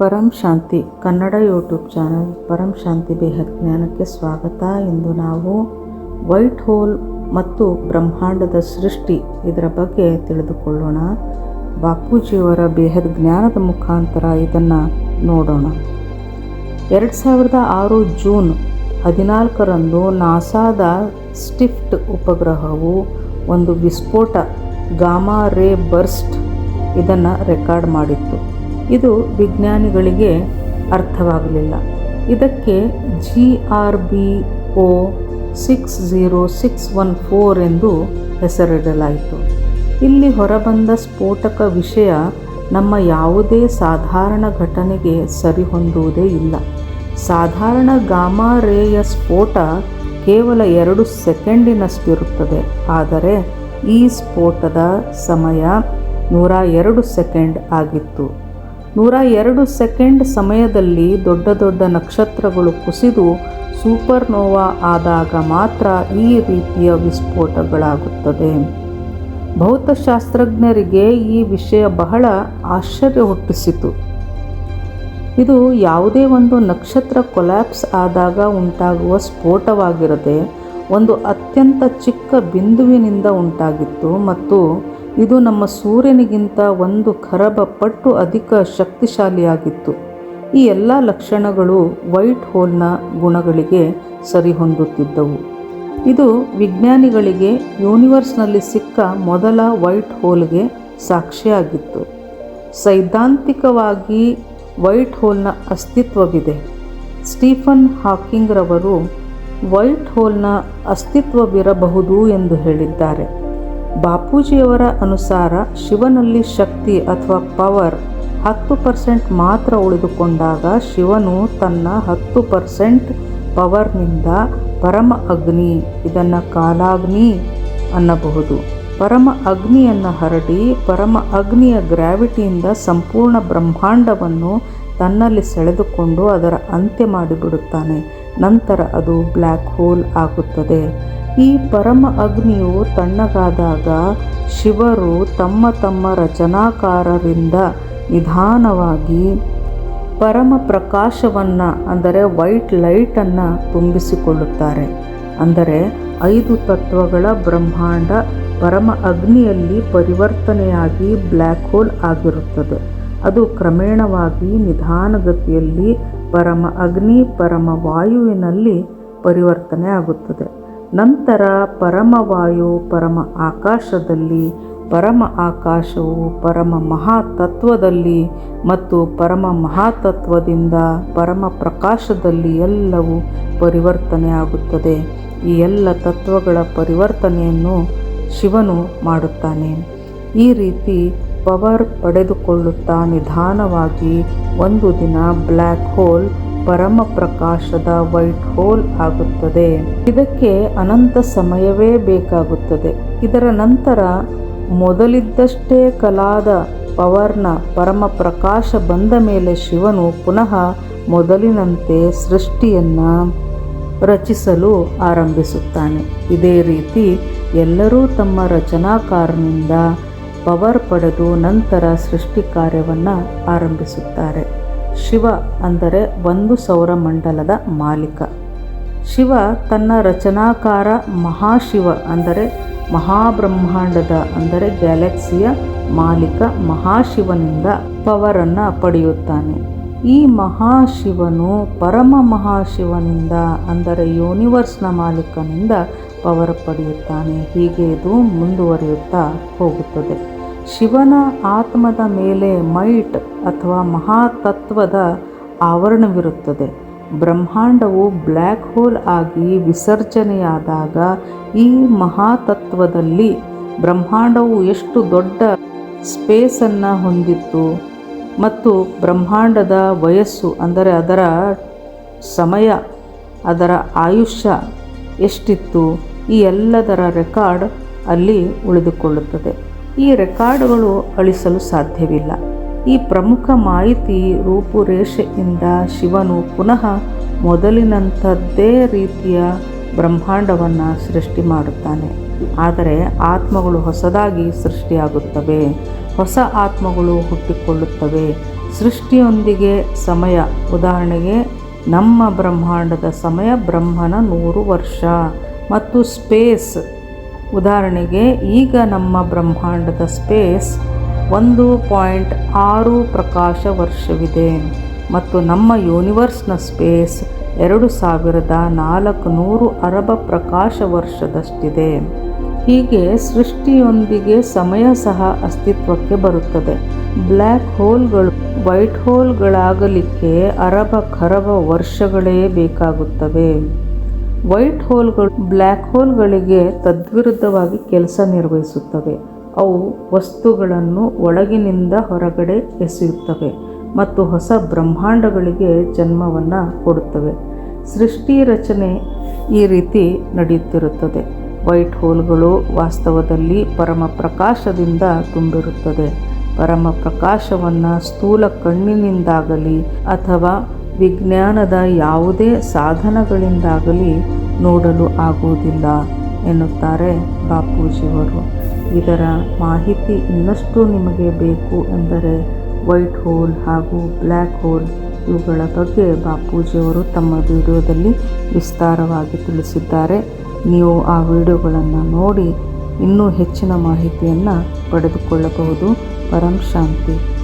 ಪರಂ Shanti Kannada YouTube channel Param Shanti ಬೇಹದ ಜ್ಞಾನಕ್ಕೆ ಸ್ವಾಗತ ಇಂದು ನಾವು ವೈಟ್ ಹೋಲ್ ಮತ್ತು ಬ್ರಹ್ಮಾಂಡದ ಸೃಷ್ಟಿ ಇದರ ಬಗ್ಗೆ ತಿಳಿದುಕೊಳ್ಳೋಣ. ಬಾಪೂಜಿಯವರ ಬೇಹದ ಜ್ಞಾನದ ಮುಖಾಂತರ ಇದನ್ನು ನೋಡೋಣ. ಎರಡು ಸಾವಿರದ ಆರು ಜೂನ್ ಹದಿನಾಲ್ಕರಂದು ನಾಸಾದ ಸ್ಟಿಫ್ಟ್ ಉಪಗ್ರಹವು ಒಂದು ವಿಸ್ಫೋಟ ಗಾಮಾ ರೇ ಬರ್ಸ್ಟ್ ಇದನ್ನು ರೆಕಾರ್ಡ್ ಮಾಡಿತ್ತು. ಇದು ವಿಜ್ಞಾನಿಗಳಿಗೆ ಅರ್ಥವಾಗಲಿಲ್ಲ. ಇದಕ್ಕೆ G R B O six zero six one four ಎಂದು ಹೆಸರಿಡಲಾಯಿತು. ಇಲ್ಲಿ ಹೊರಬಂದ ಸ್ಫೋಟಕ ವಿಷಯ ನಮ್ಮ ಯಾವುದೇ ಸಾಧಾರಣ ಘಟನೆಗೆ ಸರಿಹೊಂದುವುದೇ ಇಲ್ಲ. ಸಾಧಾರಣ ಗಾಮಾ ರೇಯ ಸ್ಫೋಟ ಕೇವಲ ಎರಡು ಸೆಕೆಂಡಿನಷ್ಟಿರುತ್ತದೆ. ಆದರೆ ಈ ಸ್ಫೋಟದ ಸಮಯ ನೂರ ಎರಡು ಸೆಕೆಂಡ್ ಆಗಿತ್ತು. ನೂರ ಎರಡು ಸೆಕೆಂಡ್ ಸಮಯದಲ್ಲಿ ದೊಡ್ಡ ದೊಡ್ಡ ನಕ್ಷತ್ರಗಳು ಕುಸಿದು ಸೂಪರ್ನೋವಾ ಆದಾಗ ಮಾತ್ರ ಈ ರೀತಿಯ ವಿಸ್ಫೋಟಗಳಾಗುತ್ತದೆ. ಭೌತಶಾಸ್ತ್ರಜ್ಞರಿಗೆ ಈ ವಿಷಯ ಬಹಳ ಆಶ್ಚರ್ಯ ಹುಟ್ಟಿಸಿತು. ಇದು ಯಾವುದೇ ಒಂದು ನಕ್ಷತ್ರ ಕೊಲ್ಯಾಪ್ಸ್ ಆದಾಗ ಉಂಟಾಗುವ ಸ್ಫೋಟವಾಗಿರದೆ ಒಂದು ಅತ್ಯಂತ ಚಿಕ್ಕ ಬಿಂದುವಿನಿಂದ ಉಂಟಾಗಿತ್ತು ಮತ್ತು ಇದು ನಮ್ಮ ಸೂರ್ಯನಿಗಿಂತ ಒಂದು ಖರಬ ಪಟ್ಟು ಅಧಿಕ ಶಕ್ತಿಶಾಲಿಯಾಗಿತ್ತು. ಈ ಎಲ್ಲ ಲಕ್ಷಣಗಳು ವೈಟ್ ಹೋಲ್ನ ಗುಣಗಳಿಗೆ ಸರಿಹೊಂದುತ್ತಿದ್ದವು. ಇದು ವಿಜ್ಞಾನಿಗಳಿಗೆ ಯೂನಿವರ್ಸ್ನಲ್ಲಿ ಸಿಕ್ಕ ಮೊದಲ ವೈಟ್ ಹೋಲ್ಗೆ ಸಾಕ್ಷಿಯಾಗಿತ್ತು. ಸೈದ್ಧಾಂತಿಕವಾಗಿ ವೈಟ್ ಹೋಲ್ನ ಅಸ್ತಿತ್ವವಿದೆ. ಸ್ಟೀಫನ್ ಹಾಕಿಂಗ್ರವರು ವೈಟ್ ಹೋಲ್ನ ಅಸ್ತಿತ್ವವಿರಬಹುದು ಎಂದು ಹೇಳಿದ್ದಾರೆ. ಬಾಪೂಜಿಯವರ ಅನುಸಾರ ಶಿವನಲ್ಲಿ ಶಕ್ತಿ ಅಥವಾ ಪವರ್ ಹತ್ತು ಪರ್ಸೆಂಟ್ ಮಾತ್ರ ಉಳಿದುಕೊಂಡಾಗ ಶಿವನು ತನ್ನ ಹತ್ತು ಪರ್ಸೆಂಟ್ ಪವರ್ನಿಂದ ಪರಮ ಅಗ್ನಿ, ಇದನ್ನು ಕಾಲಾಗ್ನಿ ಅನ್ನಬಹುದು. ಪರಮ ಅಗ್ನಿಯನ್ನು ಹರಡಿ ಪರಮ ಅಗ್ನಿಯ ಗ್ರಾವಿಟಿಯಿಂದ ಸಂಪೂರ್ಣ ಬ್ರಹ್ಮಾಂಡವನ್ನು ತನ್ನಲ್ಲಿ ಸೆಳೆದುಕೊಂಡು ಅದರ ಅಂತ್ಯ ಮಾಡಿಬಿಡುತ್ತಾನೆ. ನಂತರ ಅದು ಬ್ಲ್ಯಾಕ್ ಹೋಲ್ ಆಗುತ್ತದೆ. ಈ ಪರಮ ಅಗ್ನಿಯು ತಣ್ಣಗಾದಾಗ ಶಿವರು ತಮ್ಮ ತಮ್ಮ ರಚನಾಕಾರರಿಂದ ನಿಧಾನವಾಗಿ ಪರಮ ಪ್ರಕಾಶವನ್ನು, ಅಂದರೆ ವೈಟ್ ಲೈಟನ್ನು ತುಂಬಿಸಿಕೊಳ್ಳುತ್ತಾರೆ. ಅಂದರೆ ಐದು ತತ್ವಗಳ ಬ್ರಹ್ಮಾಂಡ ಪರಮ ಅಗ್ನಿಯಲ್ಲಿ ಪರಿವರ್ತನೆಯಾಗಿ ಬ್ಲ್ಯಾಕ್ ಹೋಲ್ ಆಗಿರುತ್ತದೆ. ಅದು ಕ್ರಮೇಣವಾಗಿ ನಿಧಾನಗತಿಯಲ್ಲಿ ಪರಮ ಅಗ್ನಿ, ಪರಮ ವಾಯುವಿನಲ್ಲಿ ಪರಿವರ್ತನೆ ಆಗುತ್ತದೆ. ನಂತರ ಪರಮವಾಯು ಪರಮ ಆಕಾಶದಲ್ಲಿ, ಪರಮ ಆಕಾಶವು ಪರಮ ಮಹಾತತ್ವದಲ್ಲಿ ಮತ್ತು ಪರಮ ಮಹಾತತ್ವದಿಂದ ಪರಮ ಪ್ರಕಾಶದಲ್ಲಿ ಎಲ್ಲವೂ ಪರಿವರ್ತನೆ ಆಗುತ್ತದೆ ಈ ಎಲ್ಲ ತತ್ವಗಳ ಪರಿವರ್ತನೆಯನ್ನು ಶಿವನು ಮಾಡುತ್ತಾನೆ. ಈ ರೀತಿ ಪವರ್ ಪಡೆದುಕೊಳ್ಳುತ್ತಾ ನಿಧಾನವಾಗಿ ಒಂದು ದಿನ ಬ್ಲ್ಯಾಕ್ ಹೋಲ್ ಪರಮ ಪ್ರಕಾಶದ ವೈಟ್ ಹೋಲ್ ಆಗುತ್ತದೆ. ಇದಕ್ಕೆ ಅನಂತ ಸಮಯವೇ ಬೇಕಾಗುತ್ತದೆ. ಇದರ ನಂತರ ಮೊದಲಿದ್ದಷ್ಟೇ ಕಲಾದ ಪವರ್ನ ಪರಮ ಪ್ರಕಾಶ ಬಂದ ಮೇಲೆ ಶಿವನು ಪುನಃ ಮೊದಲಿನಂತೆ ಸೃಷ್ಟಿಯನ್ನು ರಚಿಸಲು ಆರಂಭಿಸುತ್ತಾನೆ. ಇದೇ ರೀತಿ ಎಲ್ಲರೂ ತಮ್ಮ ರಚನಾಕಾರನಿಂದ ಪವರ್ ಪಡೆದು ನಂತರ ಸೃಷ್ಟಿ ಕಾರ್ಯವನ್ನು ಆರಂಭಿಸುತ್ತಾರೆ. ಶಿವ ಅಂದರೆ ಒಂದು ಸೌರಮಂಡಲದ ಮಾಲೀಕ. ಶಿವ ತನ್ನ ರಚನಾಕಾರ ಮಹಾಶಿವ ಅಂದರೆ ಮಹಾಬ್ರಹ್ಮಾಂಡದ ಅಂದರೆ ಗ್ಯಾಲಕ್ಸಿಯ ಮಾಲೀಕ ಮಹಾಶಿವನಿಂದ ಪವರನ್ನು ಪಡೆಯುತ್ತಾನೆ. ಈ ಮಹಾಶಿವನು ಪರಮ ಮಹಾಶಿವನಿಂದ ಅಂದರೆ ಯೂನಿವರ್ಸ್ನ ಮಾಲೀಕನಿಂದ ಪವರ್ ಪಡೆಯುತ್ತಾನೆ. ಹೀಗೆ ಇದು ಮುಂದುವರಿಯುತ್ತಾ ಹೋಗುತ್ತದೆ. ಶಿವನ ಆತ್ಮದ ಮೇಲೆ ಮೈಟ್ ಅಥವಾ ಮಹಾತತ್ವದ ಆವರಣವಿರುತ್ತದೆ. ಬ್ರಹ್ಮಾಂಡವು ಬ್ಲ್ಯಾಕ್ ಹೋಲ್ ಆಗಿ ವಿಸರ್ಜನೆಯಾದಾಗ ಈ ಮಹಾತತ್ವದಲ್ಲಿ ಬ್ರಹ್ಮಾಂಡವು ಎಷ್ಟು ದೊಡ್ಡ ಸ್ಪೇಸನ್ನು ಹೊಂದಿತ್ತು ಮತ್ತು ಬ್ರಹ್ಮಾಂಡದ ವಯಸ್ಸು, ಅಂದರೆ ಅದರ ಸಮಯ, ಅದರ ಆಯುಷ್ಯ ಎಷ್ಟಿತ್ತು, ಈ ಎಲ್ಲದರ ರೆಕಾರ್ಡ್ ಅಲ್ಲಿ ಉಳಿದುಕೊಳ್ಳುತ್ತದೆ. ಈ ರೆಕಾರ್ಡ್ಗಳು ಅಳಿಸಲು ಸಾಧ್ಯವಿಲ್ಲ. ಈ ಪ್ರಮುಖ ಮಾಹಿತಿ ರೂಪುರೇಷೆಯಿಂದ ಶಿವನು ಪುನಃ ಮೊದಲಿನಂಥದ್ದೇ ರೀತಿಯ ಬ್ರಹ್ಮಾಂಡವನ್ನು ಸೃಷ್ಟಿ ಮಾಡುತ್ತಾನೆ. ಆದರೆ ಆತ್ಮಗಳು ಹೊಸದಾಗಿ ಸೃಷ್ಟಿಯಾಗುತ್ತವೆ. ಹೊಸ ಆತ್ಮಗಳು ಹುಟ್ಟಿಕೊಳ್ಳುತ್ತವೆ. ಸೃಷ್ಟಿಯೊಂದಿಗೆ ಸಮಯ. ಉದಾಹರಣೆಗೆ, ನಮ್ಮ ಬ್ರಹ್ಮಾಂಡದ ಸಮಯ ಬ್ರಹ್ಮನ ನೂರು ವರ್ಷ. ಮತ್ತು ಸ್ಪೇಸ್ ಉದಾಹರಣೆಗೆ, ಈಗ ನಮ್ಮ ಬ್ರಹ್ಮಾಂಡದ ಸ್ಪೇಸ್ ಒಂದು ಪಾಯಿಂಟ್ ಆರು ಪ್ರಕಾಶ ವರ್ಷವಿದೆ ಮತ್ತು ನಮ್ಮ ಯೂನಿವರ್ಸ್ನ ಸ್ಪೇಸ್ ಎರಡು ಸಾವಿರದ ನಾಲ್ಕು ನೂರು ಅರಬ ಪ್ರಕಾಶ ವರ್ಷದಷ್ಟಿದೆ. ಹೀಗೆ ಸೃಷ್ಟಿಯೊಂದಿಗೆ ಸಮಯ ಸಹ ಅಸ್ತಿತ್ವಕ್ಕೆ ಬರುತ್ತದೆ. ಬ್ಲ್ಯಾಕ್ ಹೋಲ್ಗಳು ವೈಟ್ ಹೋಲ್ಗಳಾಗಲಿಕ್ಕೆ ಅರಬ ಖರಬ ವರ್ಷಗಳೇ ಬೇಕಾಗುತ್ತವೆ. ವೈಟ್ ಹೋಲ್ಗಳು ಬ್ಲ್ಯಾಕ್ ಹೋಲ್ಗಳಿಗೆ ತದ್ವಿರುದ್ಧವಾಗಿ ಕೆಲಸ ನಿರ್ವಹಿಸುತ್ತವೆ. ಅವು ವಸ್ತುಗಳನ್ನು ಒಳಗಿನಿಂದ ಹೊರಗಡೆ ಎಸೆಯುತ್ತವೆ ಮತ್ತು ಹೊಸ ಬ್ರಹ್ಮಾಂಡಗಳಿಗೆ ಜನ್ಮವನ್ನು ಕೊಡುತ್ತವೆ. ಸೃಷ್ಟಿ ರಚನೆ ಈ ರೀತಿ ನಡೆಯುತ್ತಿರುತ್ತದೆ. ವೈಟ್ ಹೋಲ್ಗಳು ವಾಸ್ತವದಲ್ಲಿ ಪರಮ ಪ್ರಕಾಶದಿಂದ ತುಂಬಿರುತ್ತದೆ. ಪರಮ ಪ್ರಕಾಶವನ್ನು ಸ್ಥೂಲ ಕಣ್ಣಿನಿಂದಾಗಲಿ ಅಥವಾ ವಿಜ್ಞಾನದ ಯಾವುದೇ ಸಾಧನಗಳಿಂದಾಗಲಿ ನೋಡಲು ಆಗುವುದಿಲ್ಲ ಎನ್ನುತ್ತಾರೆ ಬಾಪೂಜಿಯವರು. ಇದರ ಮಾಹಿತಿ ಇನ್ನಷ್ಟು ನಿಮಗೆ ಬೇಕು ಎಂದರೆ ವೈಟ್ ಹೋಲ್ ಹಾಗೂ ಬ್ಲ್ಯಾಕ್ ಹೋಲ್ ಇವುಗಳ ಬಗ್ಗೆ ಬಾಪೂಜಿಯವರು ತಮ್ಮ ವಿಡಿಯೋದಲ್ಲಿ ವಿಸ್ತಾರವಾಗಿ ತಿಳಿಸಿದ್ದಾರೆ. ನೀವು ಆ ವಿಡಿಯೋಗಳನ್ನು ನೋಡಿ ಇನ್ನೂ ಹೆಚ್ಚಿನ ಮಾಹಿತಿಯನ್ನು ಪಡೆದುಕೊಳ್ಳಬಹುದು. ಪರಂ ಶಾಂತಿ.